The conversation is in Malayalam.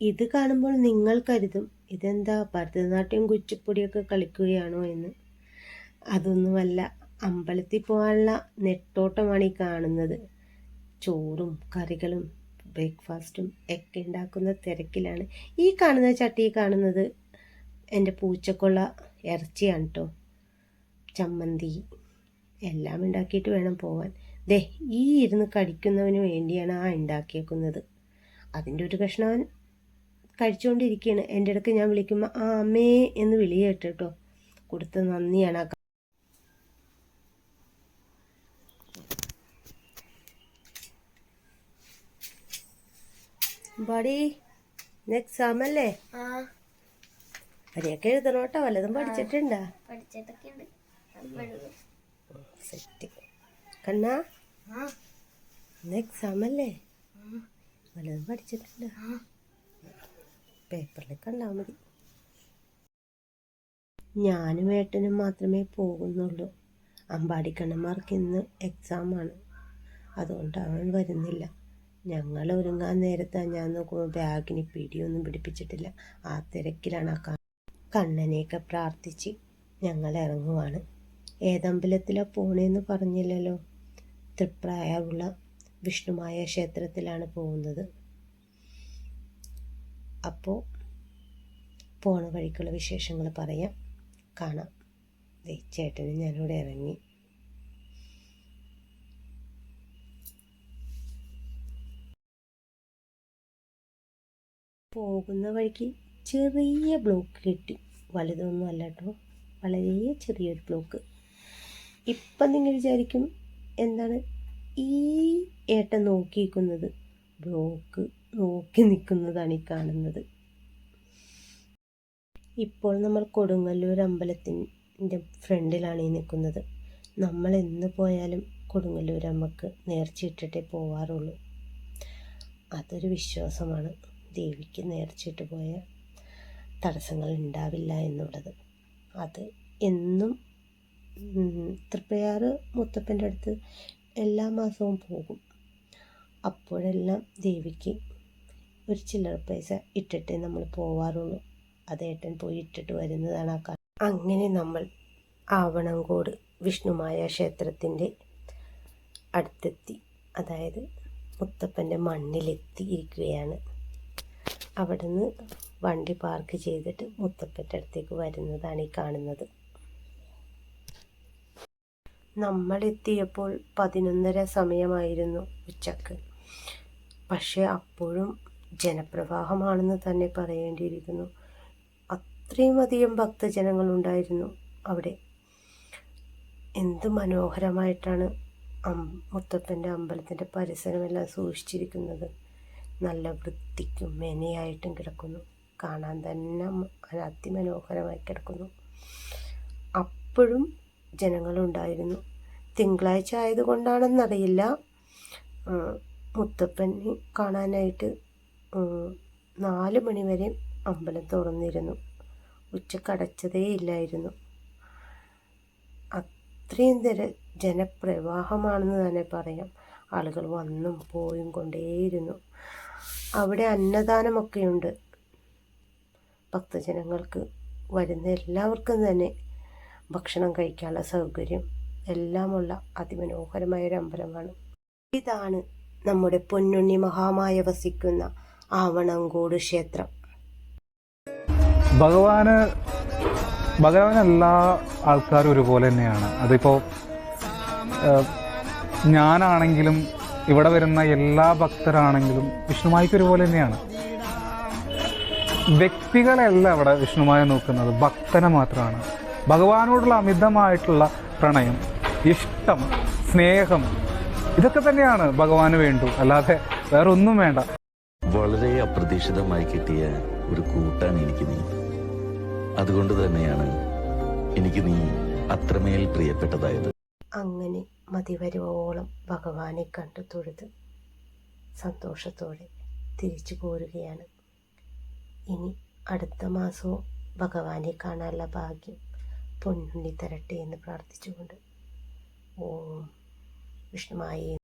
ഇത് കാണുമ്പോൾ നിങ്ങൾ കരുതും ഇതെന്താ? ഭരതനാട്യം കുച്ചിപ്പൊടിയൊക്കെ കളിക്കുകയാണോ എന്ന്. അതൊന്നുമല്ല അമ്പലത്തിൽ പോകാനുള്ള നെട്ടോട്ടമാണ് ഈ കാണുന്നത്. ചോറും കറികളും ബ്രേക്ക്ഫാസ്റ്റും ഒക്കെ ഉണ്ടാക്കുന്ന തിരക്കിലാണ്. ഈ കാണുന്ന ചട്ടി കാണുന്നത് എന്റെ പൂച്ചക്കുള്ള ഇറച്ചിയാണ് കേട്ടോ ചമ്മന്തി എല്ലാം ഉണ്ടാക്കിയിട്ട് വേണം പോവാൻ. ദേ ഈ ഇരുന്ന് കടിക്കുന്നവന് വേണ്ടിയാണ് ആ ഉണ്ടാക്കിയേക്കുന്നത്. അതിന്റെ ഒരു കഷ്ണം അവൻ കഴിച്ചുകൊണ്ടിരിക്കുകയാണ് എന്റെ ഇടയ്ക്ക് ഞാൻ വിളിക്കുമ്പോൾ ആ അമ്മേ എന്ന് വിളി കേട്ടോ കൊടുത്ത നന്ദിയാണ്. ആ ബോഡി എക്സാം അല്ലേ? വരെയൊക്കെ എഴുതണോട്ടോ വല്ലതും പഠിച്ചിട്ടുണ്ടാ? സെറ്റ് കണ്ണാ. എക്സാം അല്ലേ? വല്ലതും പഠിച്ചിട്ടുണ്ടോ? പേപ്പറിൽ കണ്ടാൽ മതി. ഞാനും ഏട്ടനും മാത്രമേ പോകുന്നുള്ളൂ. അമ്പാടിക്കണ്ണന്മാർക്ക് ഇന്ന് എക്സാമാണ് അതുകൊണ്ട് അവൻ വരുന്നില്ല. ഞങ്ങൾ ഒരുങ്ങാൻ നേരത്തെ ഞാൻ നോക്കുമ്പോൾ ബാഗിന് പിടിയൊന്നും പിടിപ്പിച്ചിട്ടില്ല. ആ തിരക്കിലാണ് ആ കണ്ണനെയൊക്കെ പ്രാർത്ഥിച്ച് ഞങ്ങൾ ഇറങ്ങുവാണ്. ഏതമ്പലത്തിലാണ് പോണേന്ന് പറഞ്ഞില്ലല്ലോ. തൃപ്രായുള്ള വിഷ്ണുമായ ക്ഷേത്രത്തിലാണ് പോകുന്നത്. അപ്പോൾ പോണ വഴിക്കുള്ള വിശേഷങ്ങൾ പറയാം. കാണാം. ചേട്ടനും ഞാനിവിടെ ഇറങ്ങി. പോകുന്ന വഴിക്ക് ചെറിയ ബ്ലോക്ക് കിട്ടി. വലുതൊന്നും അല്ല കേട്ടോ വളരെ ചെറിയൊരു ബ്ലോക്ക് ഇപ്പം നിങ്ങൾ വിചാരിക്കും എന്താണ് ഈ ഏട്ടൻ നോക്കിയിരിക്കുന്നത്? ബ്ലോക്ക് നോക്കി നിൽക്കുന്നതാണ് ഈ കാണുന്നത്. ഇപ്പോൾ നമ്മൾ കൊടുങ്ങല്ലൂർ അമ്പലത്തിന്റെ ഫ്രണ്ടിലാണ് ഈ നിൽക്കുന്നത്. നമ്മൾ എന്ന് പോയാലും കൊടുങ്ങല്ലൂർ അമ്മയ്ക്ക് നേർച്ചയിട്ടിട്ടേ പോവാറുള്ളൂ. അതൊരു വിശ്വാസമാണ്. ദേവിക്ക് നേർച്ചയിട്ട് പോയ തടസ്സങ്ങൾ ഉണ്ടാവില്ല എന്നുള്ളത്. അത് എന്നും തൃപ്പയാറ് മുത്തപ്പന്റെ അടുത്ത് എല്ലാ മാസവും പോകും. അപ്പോഴെല്ലാം ദേവിക്ക് ഒരു ചില്ലറ പൈസ ഇട്ടിട്ടേ നമ്മൾ പോവാറുള്ളൂ. അത് ഏട്ടൻ പോയി ഇട്ടിട്ട് വരുന്നതാണ് ആ അങ്ങനെ നമ്മൾ ആവണങ്കോട് വിഷ്ണുമായ ക്ഷേത്രത്തിന്റെ അടുത്തെത്തി. അതായത് മുത്തപ്പന്റെ മണ്ണിലെത്തിയിരിക്കുകയാണ് അവിടുന്ന് വണ്ടി പാർക്ക് ചെയ്തിട്ട് മുത്തപ്പന്റെ അടുത്തേക്ക് വരുന്നതാണ് ഈ കാണുന്നത്. നമ്മളെത്തിയപ്പോൾ പതിനൊന്നര സമയമായിരുന്നു ഉച്ചയ്ക്ക്. പക്ഷേ അപ്പോഴും ജനപ്രവാഹമാണെന്ന് തന്നെ പറയേണ്ടിയിരിക്കുന്നു. അത്രയും അധികം ഭക്തജനങ്ങളുണ്ടായിരുന്നു അവിടെ. എന്ത് മനോഹരമായിട്ടാണ് മുത്തപ്പന്റെ അമ്പലത്തിന്റെ പരിസരമെല്ലാം സൂക്ഷിച്ചിരിക്കുന്നത്. നല്ല വൃത്തിക്കും മെനയായിട്ടും കിടക്കുന്നു. കാണാൻ തന്നെ അതിമനോഹരമായി കിടക്കുന്നു. അപ്പോഴും ജനങ്ങളുണ്ടായിരുന്നു. തിങ്കളാഴ്ച ആയതുകൊണ്ടാണെന്നറിയില്ല. മുത്തപ്പനെ കാണാനായിട്ട് നാല് മണിവരെ അമ്പലം തുറന്നിരുന്നു. ഉച്ചക്കടച്ചതേ ഇല്ലായിരുന്നു. അത്രയും തര ജനപ്രവാഹമാണെന്ന് തന്നെ പറയാം. ആളുകൾ വന്നും പോയും കൊണ്ടേയിരുന്നു. അവിടെ അന്നദാനമൊക്കെയുണ്ട്. ഭക്തജനങ്ങൾക്ക് വരുന്ന എല്ലാവർക്കും തന്നെ ഭക്ഷണം കഴിക്കാനുള്ള സൗകര്യം എല്ലാമുള്ള അതിമനോഹരമായ ഒരു അമ്പലമാണ്. ഇതാണ് നമ്മുടെ പൊന്നുണ്ണി മഹാമായ വസിക്കുന്ന ആവണങ്കോട് ക്ഷേത്രം. ഭഗവാന് ഭഗവാൻ എല്ലാ ആൾക്കാരും ഒരുപോലെ തന്നെയാണ്. അതിപ്പോ ഞാനാണെങ്കിലും ഇവിടെ വരുന്ന എല്ലാ ഭക്തരാണെങ്കിലും വിഷ്ണുമായിക്ക് ഒരുപോലെ തന്നെയാണ്. വ്യക്തികളല്ല അവിടെ വിഷ്ണുമായ നോക്കുന്നത്. ഭക്തനെ മാത്രമാണ്. ഭഗവാനോടുള്ള അമിതമായിട്ടുള്ള പ്രണയം ഇഷ്ടം സ്നേഹം ഇതൊക്കെ തന്നെയാണ് ഭഗവാന് വേണ്ടു. അല്ലാതെ വേറെ ഒന്നും വേണ്ട. വളരെ അപ്രതീക്ഷിതമായി കിട്ടിയ ഒരു കൂട്ടാണ് എനിക്ക് നീ. അതുകൊണ്ട് തന്നെയാണ് എനിക്ക് നീ അത്രമേൽ പ്രിയപ്പെട്ടതായത്. അങ്ങനെ മതിവരുവോളം ഭഗവാനെ കണ്ടു തൊഴുത് സന്തോഷത്തോടെ തിരിച്ചു പോരുകയാണ്. ഇനി അടുത്ത മാസവും ഭഗവാനെ കാണാനുള്ള ഭാഗ്യം പൊന്നുണ്ണി തരട്ടെ എന്ന് പ്രാർത്ഥിച്ചുകൊണ്ട് ഓം വിഷ്ണുമായി